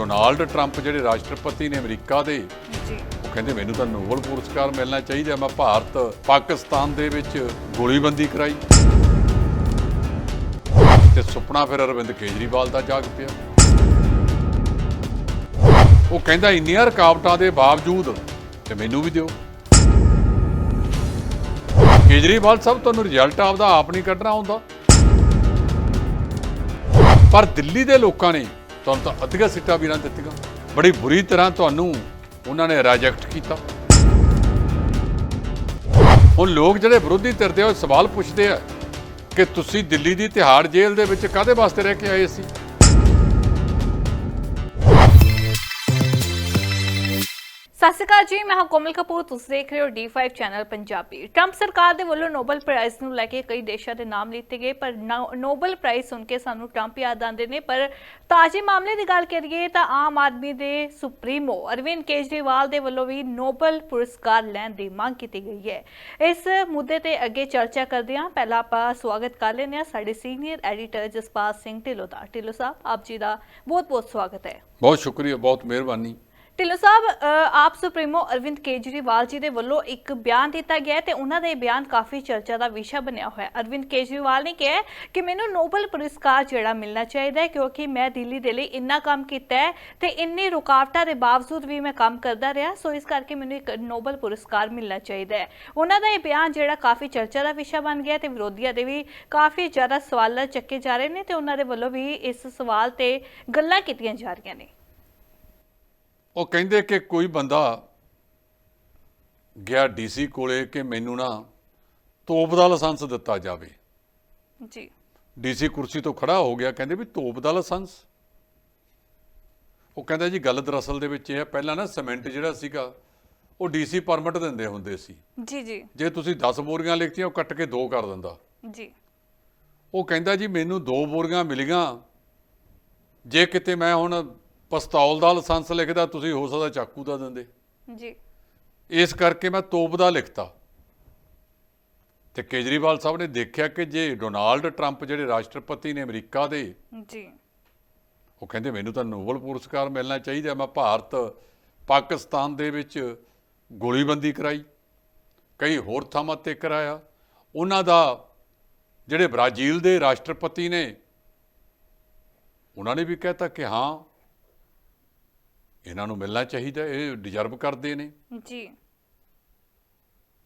Donald Trump ਜਿਹੜੇ ਰਾਸ਼ਟਰਪਤੀ ਨੇ ਅਮਰੀਕਾ ਦੇ ਜੀ। ਉਹ ਕਹਿੰਦੇ ਮੈਨੂੰ ਤਾਂ ਨੋਬਲ ਪੁਰਸਕਾਰ ਮਿਲਣਾ ਚਾਹੀਦਾ ਮੈਂ ਭਾਰਤ ਪਾਕਿਸਤਾਨ ਦੇ ਵਿੱਚ ਗੋਲੀਬੰਦੀ ਕਰਾਈ। ਤੇ ਸੁਪਨਾ ਫਿਰ ਅਰਵਿੰਦ ਕੇਜਰੀਵਾਲ ਦਾ ਜਾਗ ਪਿਆ। ਉਹ ਕਹਿੰਦਾ ਇੰਨੀਆਂ ਰੁਕਾਵਟਾਂ ਦੇ ਬਾਵਜੂਦ ਤੇ ਮੈਨੂੰ ਵੀ ਦਿਓ। ਕੇਜਰੀਵਾਲ ਸਾਹਿਬ ਤੁਹਾਨੂੰ ਰਿਜ਼ਲਟ ਆਪਦਾ ਆਪ ਨਹੀਂ ਕੱਢਣਾ ਆਉਂਦਾ। ਪਰ ਦਿੱਲੀ ਦੇ ਲੋਕਾਂ ਨੇ ਤੁਹਾਨੂੰ ਤਾਂ ਅੱਧੀਆਂ ਸੀਟਾਂ ਵੀ ਨਾ ਦਿੱਤੀਆਂ। ਬੜੀ ਬੁਰੀ ਤਰ੍ਹਾਂ ਤੁਹਾਨੂੰ ਉਹਨਾਂ ਨੇ ਰਿਜੈਕਟ ਕੀਤਾ। ਹੁਣ ਲੋਕ ਜਿਹੜੇ ਵਿਰੋਧੀ ਧਿਰ ਦੇ ਉਹ ਸਵਾਲ ਪੁੱਛਦੇ ਆ ਕਿ ਤੁਸੀਂ ਦਿੱਲੀ ਦੀ ਤਿਹਾੜ ਜੇਲ੍ਹ ਦੇ ਵਿੱਚ ਕਾਦੇ ਵਾਸਤੇ ਰਹਿ ਕੇ ਆਏ ਸੀ? ਸਤਿ ਸ਼੍ਰੀ ਅਕਾਲ ਜੀ, ਮੈਂ ਹਾਂ ਕੋਮਲ ਕਪੂਰ, ਤੁਸੀਂ ਦੇਖ ਰਹੇ ਹੋ D5 ਚੈਨਲ ਪੰਜਾਬੀ। ਟਰੰਪ ਸਰਕਾਰ ਦੇ ਵੱਲੋਂ ਨੋਬਲ ਪ੍ਰਾਈਜ਼ ਨੂੰ ਲੈ ਕੇ ਕਈ ਦੇਸ਼ਾਂ ਦੇ ਨਾਮ ਲਿੱਤੇ ਗਏ, ਪਰ ਨੋਬਲ ਪ੍ਰਾਈਜ਼ ਸੁਣ ਕੇ ਸਾਨੂੰ ਟਰੰਪ ਯਾਦ ਆਉਂਦੇ ਨੇ, ਪਰ ਤਾਜ਼ੇ ਮਾਮਲੇ ਦੀ ਗੱਲ ਕਰੀਏ ਤਾਂ ਆਮ ਆਦਮੀ ਦੇ ਸੁਪਰੀਮੋ ਅਰਵਿੰਦ ਕੇਜਰੀਵਾਲ ਦੇ ਵੱਲੋਂ ਵੀ ਨੋਬਲ ਪੁਰਸਕਾਰ ਲੈਣ ਦੀ ਮੰਗ ਕੀਤੀ ਗਈ ਹੈ। ਇਸ ਮੁੱਦੇ ਤੇ ਅੱਗੇ ਚਰਚਾ ਕਰਦੇ ਹਾਂ। ਪਹਿਲਾਂ ਆਪਾਂ ਸਵਾਗਤ ਕਰ ਲੈਂਦੇ ਹਾਂ ਸਾਡੇ ਸੀਨੀਅਰ ਐਡੀਟਰ ਜਸਪਾਲ ਸਿੰਘ ਢਿੱਲੋਂ ਦਾ। ਢਿੱਲੋਂ ਸਾਹਿਬ, ਆਪ ਜੀ ਦਾ ਬਹੁਤ-ਬਹੁਤ ਸਵਾਗਤ ਹੈ। ਬਹੁਤ ਸ਼ੁਕਰੀਆ, ਬਹੁਤ ਮਿਹਰਬਾਨੀ। ਢਿੱਲੋਂ ਸਾਹਿਬ ਆਪ ਸੁਪਰੀਮੋ ਅਰਵਿੰਦ ਕੇਜਰੀਵਾਲ ਜੀ ਦੇ ਵੱਲੋਂ ਇੱਕ ਬਿਆਨ ਦਿੱਤਾ ਗਿਆ ਹੈ ਤੇ ਉਹਨਾਂ ਦਾ ਇਹ ਬਿਆਨ ਕਾਫੀ ਚਰਚਾ ਦਾ ਵਿਸ਼ਾ ਬਣਿਆ ਹੋਇਆ ਹੈ। ਅਰਵਿੰਦ ਕੇਜਰੀਵਾਲ ਨੇ ਕਿਹਾ ਕਿ ਮੈਨੂੰ ਨੋਬਲ ਪੁਰਸਕਾਰ ਜਿਹੜਾ ਮਿਲਣਾ ਚਾਹੀਦਾ ਹੈ ਕਿਉਂਕਿ ਮੈਂ ਦਿੱਲੀ ਦੇ ਲਈ ਇੰਨਾ ਕੰਮ ਕੀਤਾ ਹੈ ਤੇ ਇੰਨੀ ਰੁਕਾਵਟਾਂ ਦੇ ਬਾਵਜੂਦ ਵੀ ਮੈਂ ਕੰਮ ਕਰਦਾ ਰਿਹਾ, ਸੋ ਇਸ ਕਰਕੇ ਮੈਨੂੰ ਇੱਕ ਨੋਬਲ ਪੁਰਸਕਾਰ ਮਿਲਣਾ ਚਾਹੀਦਾ ਹੈ। ਉਹਨਾਂ ਦਾ ਇਹ ਬਿਆਨ ਜਿਹੜਾ ਕਾਫੀ ਚਰਚਾ ਦਾ ਵਿਸ਼ਾ ਬਣ ਗਿਆ ਤੇ ਵਿਰੋਧੀਆਂ ਦੇ ਵੀ ਕਾਫੀ ਜ਼ਿਆਦਾ ਸਵਾਲ ਚੱਕੇ ਜਾ ਰਹੇ ਨੇ ਤੇ ਉਹਨਾਂ ਦੇ ਵੱਲੋਂ ਵੀ ਇਸ ਸਵਾਲ ਤੇ ਗੱਲਾਂ ਕੀਤੀਆਂ ਜਾ ਰਹੀਆਂ ਨੇ। ਉਹ ਕਹਿੰਦੇ ਕਿ ਕੋਈ ਬੰਦਾ ਗਿਆ ਡੀਸੀ ਕੋਲੇ ਕਿ ਮੈਨੂੰ ਨਾ ਤੋਪ ਦਾ ਲਾਇਸੈਂਸ ਦਿੱਤਾ ਜਾਵੇ। ਜੀ। ਡੀਸੀ ਕੁਰਸੀ ਤੋਂ ਖੜਾ ਹੋ ਗਿਆ ਕਹਿੰਦੇ ਵੀ ਤੋਪ ਦਾ ਲਾਇਸੈਂਸ। ਉਹ ਕਹਿੰਦਾ ਜੀ ਗੱਲ ਦਰਅਸਲ ਦੇ ਵਿੱਚ ਇਹ ਹੈ ਪਹਿਲਾਂ ਨਾ ਸੀਮੈਂਟ ਜਿਹੜਾ ਸੀਗਾ ਉਹ ਡੀਸੀ ਪਰਮਿਟ ਦਿੰਦੇ ਹੁੰਦੇ ਸੀ। ਜੀ ਜੀ। ਜੇ ਤੁਸੀਂ 10 ਬੋਰੀਆਂ ਲਿਖਤੀਆਂ ਉਹ ਕੱਟ ਕੇ 2 ਕਰ ਦਿੰਦਾ। ਜੀ। ਉਹ ਕਹਿੰਦਾ ਜੀ ਮੈਨੂੰ ਦੋ ਬੋਰੀਆਂ ਮਿਲੀਆਂ ਜੇ ਕਿਤੇ ਮੈਂ ਹੁਣ ਪਿਸਤੌਲ ਦਾ ਲਾਇਸੈਂਸ ਲਿਖਦਾ ਤੁਸੀਂ ਹੋ ਸਕਦਾ ਚਾਕੂ ਦਾ ਦਿੰਦੇ। ਜੀ। ਇਸ ਕਰਕੇ ਮੈਂ ਤੋਪ ਦਾ ਲਿਖਤਾ। ਤੇ ਕੇਜਰੀਵਾਲ ਸਾਹਿਬ ਨੇ ਦੇਖਿਆ ਕਿ ਜੇ ਡੋਨਾਲਡ ਟਰੰਪ ਜਿਹੜੇ ਰਾਸ਼ਟਰਪਤੀ ਨੇ ਅਮਰੀਕਾ ਦੇ ਜੀ। ਉਹ ਕਹਿੰਦੇ ਮੈਨੂੰ ਤਾਂ ਨੋਬਲ ਪੁਰਸਕਾਰ ਮਿਲਣਾ ਚਾਹੀਦਾ ਮੈਂ ਭਾਰਤ ਪਾਕਿਸਤਾਨ ਦੇ ਵਿੱਚ ਗੋਲੀਬੰਦੀ ਕਰਾਈ ਕਈ ਹੋਰ ਥਾਵਾਂ ਤੇ ਕਰਾਇਆ। ਉਹਨਾਂ ਦਾ ਜਿਹੜੇ ਬ੍ਰਾਜ਼ੀਲ ਦੇ ਰਾਸ਼ਟਰਪਤੀ ਨੇ ਉਹਨਾਂ ਨੇ ਵੀ ਕਹਿਤਾ ਕਿ ਹਾਂ ਇਹਨਾਂ ਨੂੰ ਮਿਲਣਾ ਚਾਹੀਦਾ ਇਹ ਡਿਜ਼ਰਵ ਕਰਦੇ ਨੇ। ਜੀ।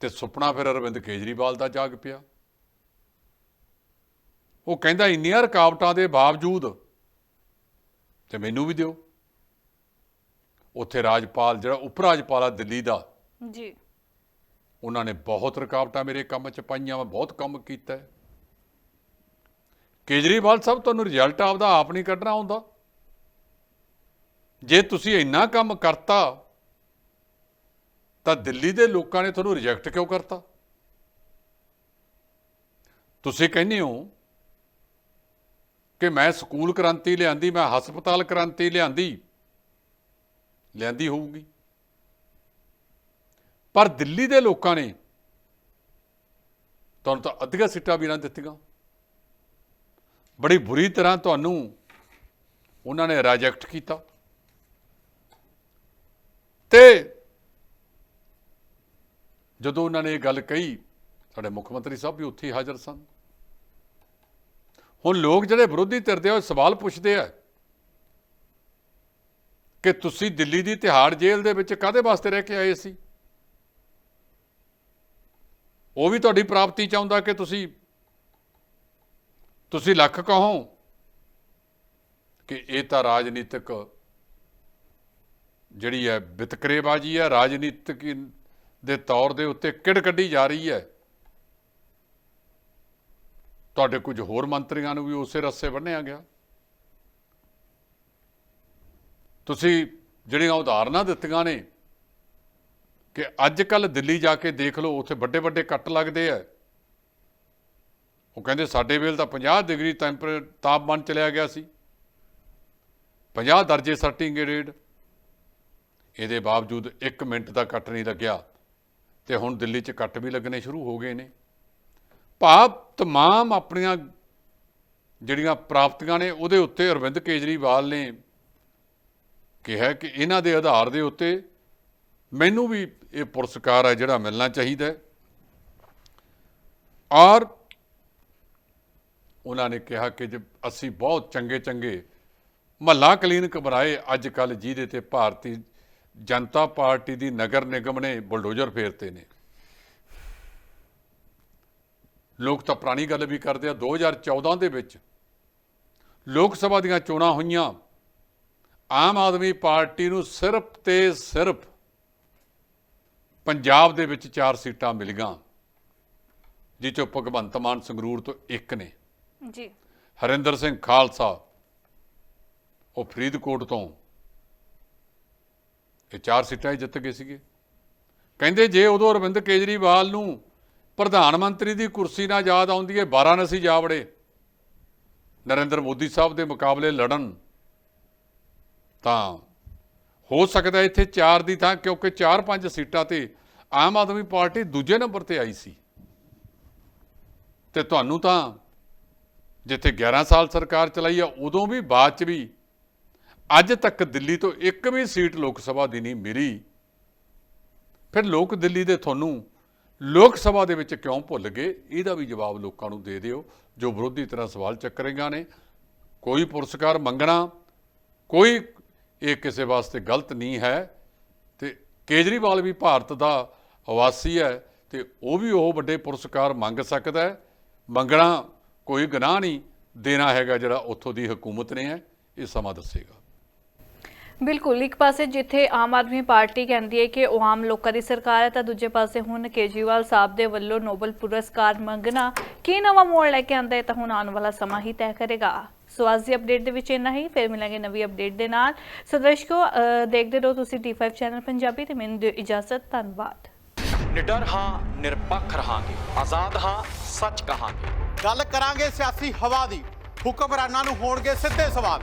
ਤੇ ਸੁਪਨਾ ਫਿਰ ਅਰਵਿੰਦ ਕੇਜਰੀਵਾਲ ਦਾ ਜਾਗ ਪਿਆ। ਉਹ ਕਹਿੰਦਾ ਇੰਨੀਆਂ ਰੁਕਾਵਟਾਂ ਦੇ ਬਾਵਜੂਦ ਤੇ ਮੈਨੂੰ ਵੀ ਦਿਓ। ਉੱਥੇ ਰਾਜਪਾਲ ਜਿਹੜਾ ਉਪ ਰਾਜਪਾਲ ਆ ਦਿੱਲੀ ਦਾ ਜੀ। ਉਹਨਾਂ ਨੇ ਬਹੁਤ ਰੁਕਾਵਟਾਂ ਮੇਰੇ ਕੰਮ 'ਚ ਪਾਈਆਂ ਮੈਂ ਬਹੁਤ ਕੰਮ ਕੀਤਾ। ਕੇਜਰੀਵਾਲ ਸਾਹਿਬ ਤੁਹਾਨੂੰ ਰਿਜ਼ਲਟ ਆਪਦਾ ਆਪ ਨਹੀਂ ਕੱਢਣਾ ਆਉਂਦਾ। ਜੇ ਤੁਸੀਂ ਇੰਨਾ ਕੰਮ ਕਰਤਾ, ਤਾਂ ਦਿੱਲੀ ਦੇ ਲੋਕਾਂ ਨੇ ਤੁਹਾਨੂੰ ਰਿਜੈਕਟ ਕਿਉਂ ਕਰਤਾ? ਤੁਸੀਂ ਕਹਿੰਦੇ ਹੋ ਕਿ ਮੈਂ ਸਕੂਲ ਕ੍ਰਾਂਤੀ ਲਿਆਂਦੀ, ਮੈਂ ਹਸਪਤਾਲ ਕ੍ਰਾਂਤੀ ਲਿਆਂਦੀ ਲਿਆਂਦੀ ਹੋਊਗੀ। ਪਰ ਦਿੱਲੀ ਦੇ ਲੋਕਾਂ ਨੇ ਤੁਹਾਨੂੰ ਤਾਂ ਅੱਧੀਆਂ ਸੀਟਾਂ ਵੀ ਨਾ ਦਿੱਤੀਆਂ। ਬੜੀ ਬੁਰੀ ਤਰ੍ਹਾਂ ਤੁਹਾਨੂੰ ਉਹਨਾਂ ਨੇ ਰਿਜੈਕਟ ਕੀਤਾ। ਤੇ ਜਦੋਂ ਉਹਨਾਂ ਨੇ ਇਹ ਗੱਲ ਕਹੀ, ਸਾਡੇ ਮੁੱਖ ਮੰਤਰੀ ਸਾਹਿਬ ਵੀ ਉੱਥੇ ਹੀ ਹਾਜ਼ਰ ਸਨ। ਹੁਣ ਲੋਕ ਜਿਹੜੇ ਵਿਰੋਧੀ ਧਿਰ ਦੇ ਉਹ ਸਵਾਲ ਪੁੱਛਦੇ ਆ ਕਿ ਤੁਸੀਂ ਦਿੱਲੀ ਦੀ ਤਿਹਾੜ ਜੇਲ੍ਹ ਦੇ ਵਿੱਚ ਕਾਦੇ ਵਾਸਤੇ ਰਹਿ ਕੇ ਆਏ ਸੀ? ਉਹ ਵੀ ਤੁਹਾਡੀ ਪ੍ਰਾਪਤੀ ਚਾਹੁੰਦਾ ਕਿ ਤੁਸੀਂ ਤੁਸੀਂ ਲੱਖ ਕਹੋ ਕਿ ਇਹ ਤਾਂ ਰਾਜਨੀਤਿਕ ਜਿਹੜੀ ਹੈ ਵਿਤਕਰੇਬਾਜ਼ੀ ਹੈ, ਰਾਜਨੀਤਿਕ ਦੇ ਤੌਰ ਦੇ ਉੱਤੇ ਕਿੜ ਕੱਢੀ ਜਾ ਰਹੀ ਹੈ? ਤੁਹਾਡੇ ਕੁਝ ਹੋਰ ਮੰਤਰੀਆਂ ਨੂੰ ਵੀ ਉਸੇ ਰਸਤੇ ਬੰਨਿਆ ਗਿਆ। ਤੁਸੀਂ ਜਿਹੜੀਆਂ ਉਦਾਹਰਨਾਂ ਦਿੱਤੀਆਂ ਨੇ ਕਿ ਅੱਜ ਕੱਲ ਦਿੱਲੀ ਜਾ ਕੇ ਦੇਖ ਲਓ, ਉੱਥੇ ਵੱਡੇ ਵੱਡੇ ਕੱਟ ਲੱਗਦੇ ਆ। ਉਹ ਕਹਿੰਦੇ ਸਾਡੇ ਵੇਲੇ ਤਾਂ 50 ਡਿਗਰੀ ਟੈਂਪਰੇ ਤਾਪਮਾਨ ਚਲਿਆ ਗਿਆ ਸੀ। 50 ਦਰਜੇ ਸਰਟੀਗ੍ਰੇਡ ਇਹਦੇ ਬਾਵਜੂਦ 1 ਮਿੰਟ ਦਾ ਕੱਟ ਨਹੀਂ ਲੱਗਿਆ ਤੇ ਹੁਣ ਦਿੱਲੀ 'ਚ ਕੱਟ ਵੀ ਲੱਗਣੇ ਸ਼ੁਰੂ ਹੋ ਗਏ ਨੇ ਭਾਵ तमाम ਆਪਣੀਆਂ ਜਿਹੜੀਆਂ ਪ੍ਰਾਪਤੀਆਂ ਨੇ ਉਹਦੇ ਉੱਤੇ ਅਰਵਿੰਦ ਕੇਜਰੀਵਾਲ ਨੇ ਕਿਹਾ ਕਿ ਇਹਨਾਂ ਦੇ ਆਧਾਰ ਦੇ ਉੱਤੇ ਮੈਨੂੰ ਵੀ ਇਹ ਪੁਰਸਕਾਰ ਹੈ ਜਿਹੜਾ ਮਿਲਣਾ ਚਾਹੀਦਾ ਹੈ ਔਰ ਉਹਨਾਂ ਨੇ ਕਿਹਾ ਕਿ ਜੇ ਅਸੀਂ ਬਹੁਤ ਚੰਗੇ ਚੰਗੇ ਮਹੱਲਾ ਕਲੀਨਿਕ ਬਣਾਏ ਅੱਜ ਕੱਲ ਜਿਹਦੇ ਤੇ ਭਾਰਤੀ ਜਨਤਾ ਪਾਰਟੀ ਦੀ ਨਗਰ ਨਿਗਮ ਨੇ ਬੁਲਡੋਜ਼ਰ ਫੇਰਤੇ ਨੇ। ਲੋਕ ਤਾਂ ਪੁਰਾਣੀ ਗੱਲ ਵੀ ਕਰਦੇ ਆ 2014 ਦੇ ਵਿੱਚ ਲੋਕ ਸਭਾ ਦੀਆਂ ਚੋਣਾਂ ਹੋਈਆਂ। ਆਮ ਆਦਮੀ ਪਾਰਟੀ ਨੂੰ ਸਿਰਫ ਤੇ ਸਿਰਫ ਪੰਜਾਬ ਦੇ ਵਿੱਚ ਚਾਰ ਸੀਟਾਂ ਮਿਲੀਆਂ ਜਿਹ ਚੋਂ ਭਗਵੰਤ ਮਾਨ ਸੰਗਰੂਰ ਤੋਂ ਇੱਕ ਨੇ। ਜੀ। ਹਰਿੰਦਰ ਸਿੰਘ ਖਾਲਸਾ ਉਹ ਫਰੀਦਕੋਟ ਤੋਂ ਇਹ ਚਾਰ ਸੀਟਾਂ ਹੀ ਜਿੱਤ ਗਏ ਸੀਗੇ। ਕਹਿੰਦੇ ਜੇ ਉਦੋਂ ਅਰਵਿੰਦ ਕੇਜਰੀਵਾਲ ਨੂੰ ਪ੍ਰਧਾਨ ਮੰਤਰੀ ਦੀ ਕੁਰਸੀ ਨਾਲ ਯਾਦ ਆਉਂਦੀ ਹੈ, ਵਾਰਾਣਸੀ ਜਾ ਵੜੇ। ਨਰਿੰਦਰ ਮੋਦੀ ਸਾਹਿਬ ਦੇ ਮੁਕਾਬਲੇ ਲੜਨ। ਤਾਂ ਹੋ ਸਕਦਾ ਇੱਥੇ ਚਾਰ ਦੀ ਥਾਂ, ਕਿਉਂਕਿ ਚਾਰ ਪੰਜ ਸੀਟਾਂ ਤੇ ਆਮ ਆਦਮੀ ਪਾਰਟੀ ਦੂਜੇ ਨੰਬਰ ਤੇ ਆਈ ਸੀ। ਤੇ ਤੁਹਾਨੂੰ ਤਾਂ ਜਿੱਥੇ 11 ਸਾਲ ਸਰਕਾਰ ਚਲਾਈ ਆ, ਉਦੋਂ ਵੀ ਬਾਅਦ ਚ ਵੀ ਅੱਜ ਤੱਕ ਦਿੱਲੀ ਤੋਂ ਇੱਕ ਵੀ ਸੀਟ ਲੋਕ ਸਭਾ ਦੀ ਨਹੀਂ ਮਿਲੀ। ਫਿਰ ਲੋਕ ਦਿੱਲੀ ਦੇ ਤੁਹਾਨੂੰ ਲੋਕ ਸਭਾ ਦੇ ਵਿੱਚ ਕਿਉਂ ਭੁੱਲ ਗਏ? ਇਹਦਾ ਵੀ ਜਵਾਬ ਲੋਕਾਂ ਨੂੰ ਦੇ ਦਿਓ, ਜੋ ਵਿਰੋਧੀ ਤਰ੍ਹਾਂ ਸਵਾਲ ਚੱਕ ਰਹੀਆਂ ਨੇ। ਕੋਈ ਪੁਰਸਕਾਰ ਮੰਗਣਾ, ਕੋਈ ਇਹ ਕਿਸੇ ਵਾਸਤੇ ਗਲਤ ਨਹੀਂ ਹੈ। ਤੇ ਕੇਜਰੀਵਾਲ ਵੀ ਭਾਰਤ ਦਾ ਵਾਸੀ ਹੈ ਤੇ ਉਹ ਵੀ ਉਹ ਵੱਡੇ ਪੁਰਸਕਾਰ ਮੰਗ ਸਕਦਾ ਹੈ। ਮੰਗਣਾ ਕੋਈ ਗੁਨਾਹ ਨਹੀਂ, ਦੇਣਾ ਹੈਗਾ ਜਿਹੜਾ ਉੱਥੋਂ ਦੀ ਹਕੂਮਤ ਨੇ ਹੈ, ਇਹ ਸਮਾਂ ਦੱਸੇਗਾ। ਬਿਲਕੁਲ ਇੱਕ ਪਾਸੇ ਜਿੱਥੇ ਆਮ ਆਦਮੀ ਪਾਰਟੀ ਕਹਿੰਦੀ ਹੈ ਕਿ ਉਹ ਆਮ ਲੋਕਾਂ ਦੀ ਸਰਕਾਰ ਹੈ ਤਾਂ ਦੂਜੇ ਪਾਸੇ ਹੁਣ ਕੇਜਰੀਵਾਲ ਸਾਹਿਬ ਦੇ ਵੱਲੋਂ ਨੋਬਲ ਪੁਰਸਕਾਰ ਮੰਗਣਾ ਕੀ ਨਵਾਂ ਮੋੜ ਲੈ ਕੇ ਆਂਦਾ ਹੈ ਤਾਂ ਹੁਣ ਆਉਣ ਵਾਲਾ ਸਮਾਂ ਹੀ ਤੈਅ ਕਰੇਗਾ। ਸੋ ਅੱਜ ਦੀ ਅਪਡੇਟ ਦੇ ਵਿੱਚ ਇੰਨਾ ਹੀ ਫਿਰ ਮਿਲਾਂਗੇ ਨਵੀਂ ਅਪਡੇਟ ਦੇ ਨਾਲ। ਸੋ ਦਰਸ਼ਕੋ ਦੇਖਦੇ ਰਹੋ ਤੁਸੀਂ D5 ਚੈਨਲ ਪੰਜਾਬੀ ਤੇ ਮੈਨੂੰ ਦਿਓ ਇਜਾਜ਼ਤ ਧੰਨਵਾਦ। ਨਿਡਰ ਹਾਂ ਨਿਰਪੱਖ ਰਹਾਂਗੇ। ਆਜ਼ਾਦ ਹਾਂ ਸੱਚ ਕਹਾਂਗੇ। ਗੱਲ ਕਰਾਂਗੇ ਸਿਆਸੀ ਹਵਾ ਦੀ। ਹੁਕਮਰਾਨਾਂ ਨੂੰ ਹੋਣਗੇ ਸਿੱਧੇ ਸਵਾਲ।